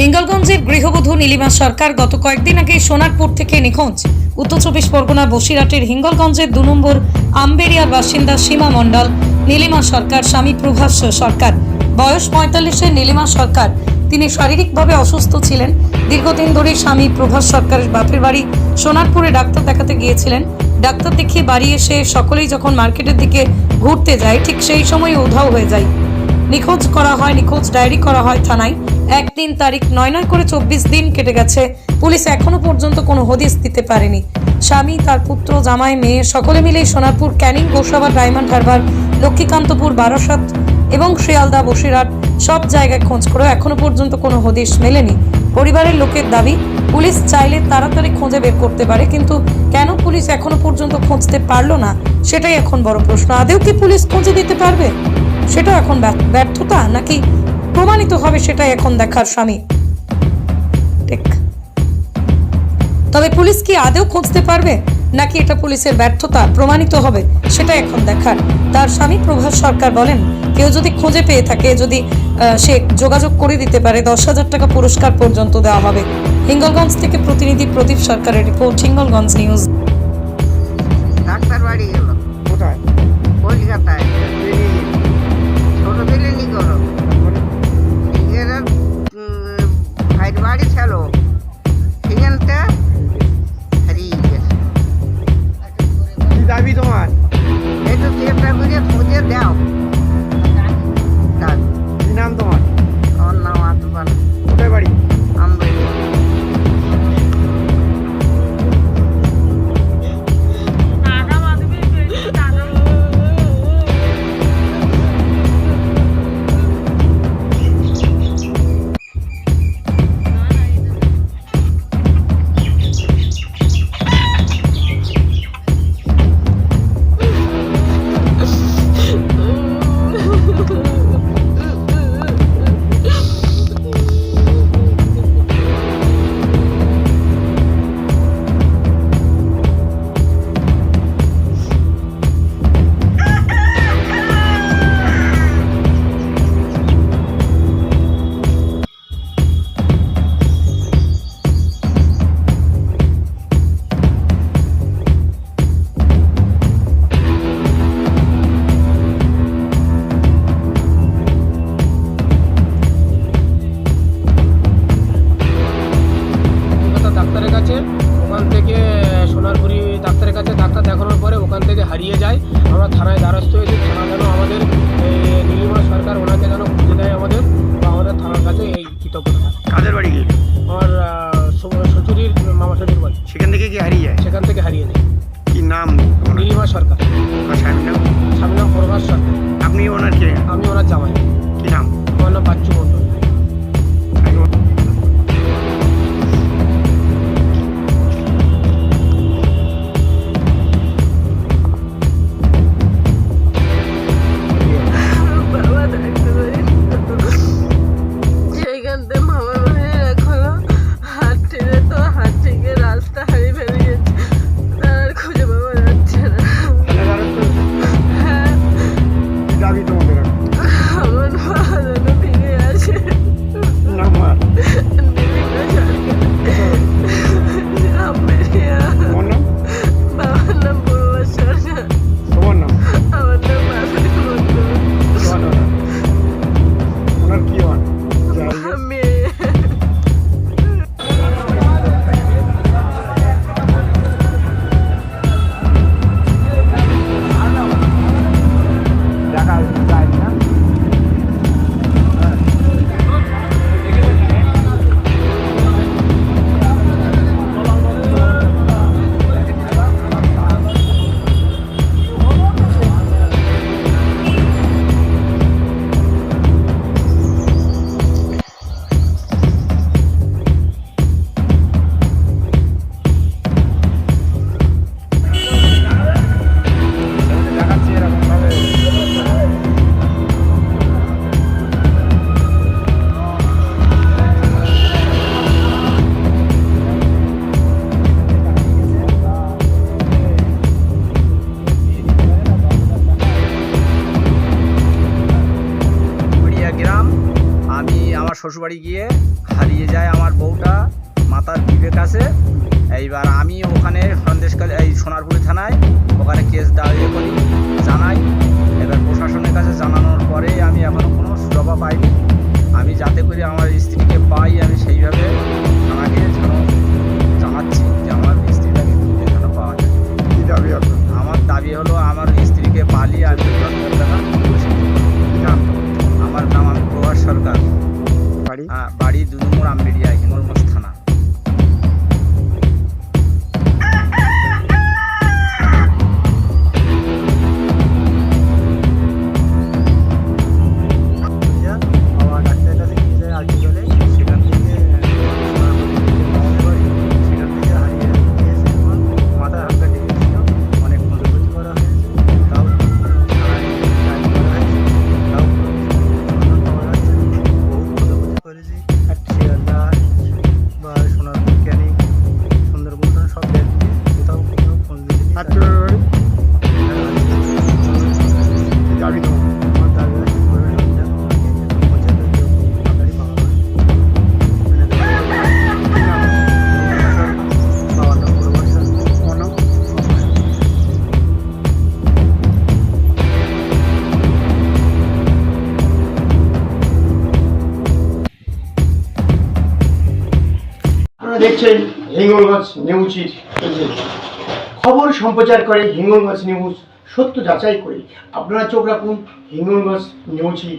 হিঙ্গলগঞ্জের গৃহবধূ নীলিমা সরকার গত কয়েকদিন আগে সোনারপুর থেকে নিখোঁজ। উত্তর চব্বিশ পরগনা বসিরহাটের হিঙ্গলগঞ্জের দু নম্বর আম্বেরিয়ার বাসিন্দা সীমা মণ্ডল, নীলিমা সরকার, স্বামী প্রভাস সরকার। বয়স পঁয়তাল্লিশের নীলিমা সরকার। তিনি শারীরিকভাবে অসুস্থ ছিলেন। দীর্ঘদিন ধরে স্বামী প্রভাস সরকারের বাপের বাড়ি সোনারপুরে ডাক্তার দেখাতে গিয়েছিলেন। ডাক্তার দেখিয়ে বাড়ি এসে সকলেই যখন মার্কেটের দিকে ঘুরতে যায়, ঠিক সেই সময় উধাও হয়ে যায়। নিখোঁজ করা হয়, নিখোঁজ ডায়েরি করা হয় থানায়। একদিন তারিখ নয় নয় করে চব্বিশ দিন কেটে গেছে। পুলিশ এখনও পর্যন্ত কোনো হদিস দিতে পারেনি। স্বামী, তার পুত্র, জামাই, মেয়ে, সকলে মিলে সোনারপুর ক্যানিং গোসাবা ডায়মন্ড হারবার, লক্ষ্মীকান্তপুর, বারাসাত এবং শিয়ালদা, বসিরহাট সব জায়গায় খোঁজ করেও এখনও পর্যন্ত কোনো হদিস মেলেনি। পরিবারের লোকের দাবি, পুলিশ চাইলে তাড়াতাড়ি খোঁজে বের করতে পারে, কিন্তু কেন পুলিশ এখনও পর্যন্ত খুঁজতে পারল না, সেটাই এখন বড় প্রশ্ন। আদেও কি পুলিশ খুঁজে দিতে পারবে? সেটা এখন ব্যর্থতা নাকি প্রমাণিত হবে সেটাই এখন দেখার স্বামী? তবে পুলিশ কি আদেও খুঁজতে পারবে? নাকি এটা পুলিশের ব্যর্থতা প্রমাণিত হবে সেটা এখন দেখার? তার স্বামী প্রভাস সরকার বলেন, কেউ যদি খুঁজে পেয়ে থাকে, যদি সে যোগাযোগ করে দিতে পারে, দশ হাজার টাকা পুরস্কার পর্যন্ত দেওয়া হবে। হিঙ্গলগঞ্জ থেকে প্রতিনিধি প্রদীপ সরকারের রিপোর্ট, হিঙ্গলগঞ্জ নিউজ। ওনার কে আমি ওনার জামাই। কি নাম? আমার নাম বাচ্চু মণ্ডল শ্বশুরবাড়ি গিয়ে হারিয়ে যায় আমার বউটা মাতার বিবেক আছে। এইবার আমি ওখানে সন্দেশকালে এই সোনারপুর থানায় ওখানে কেস দাঁড়িয়ে করি জানাই। এবার প্রশাসনের কাছে জানানোর পরে আমি এখনও কোনো সুরবা পাইনি। আমি যাতে করে আমার স্ত্রীকে পাই আমি সেইভাবে থানাকে যেন জানাচ্ছি যে আমার স্ত্রীটাকে যেন পাওয়া যায়। কি দাবি আমার দাবি হলো আমার স্ত্রীকে। কি নাম? আমার নাম আমি প্রভাস সরকার। বাড়ি বাড়ি দু নম্বর আম্বেরিয়া আপনারা দেখছেন হিঙ্গলগঞ্জ নিউজের খবর সম্প্রচার করে হিঙ্গলগঞ্জ নিউজ সত্য যাচাই করে। আপনারা চোখ রাখুন হিঙ্গলগঞ্জ নিউজে